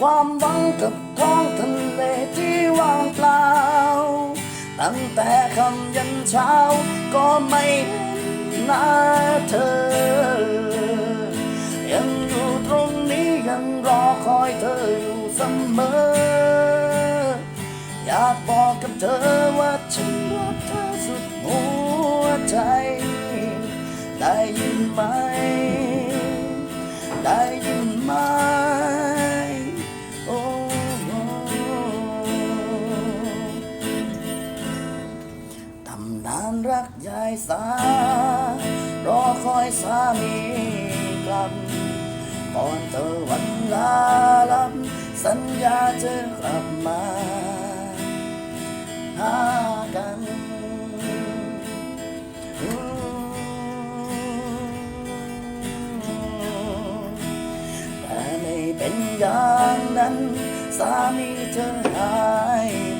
ความหวังกับท้องทะเลที่ว่างเปล่า ตั้งแต่คำยันเช้าก็ไม่นหน้าเธอ ยังอยู่ตรงนี้ยังรอคอยเธออยู่เสมอ อยากบอกกับเธอว่าฉันรักเธอสุดหัวใจ ได้ยินไหม ได้ยินไหม นานรักยายสารอคอยสามีกลับก่อนเธอวันลาลับ สัญญาจะกลับมาหากันแต่ไม่เป็นอย่างนั้น สามีเธอหาย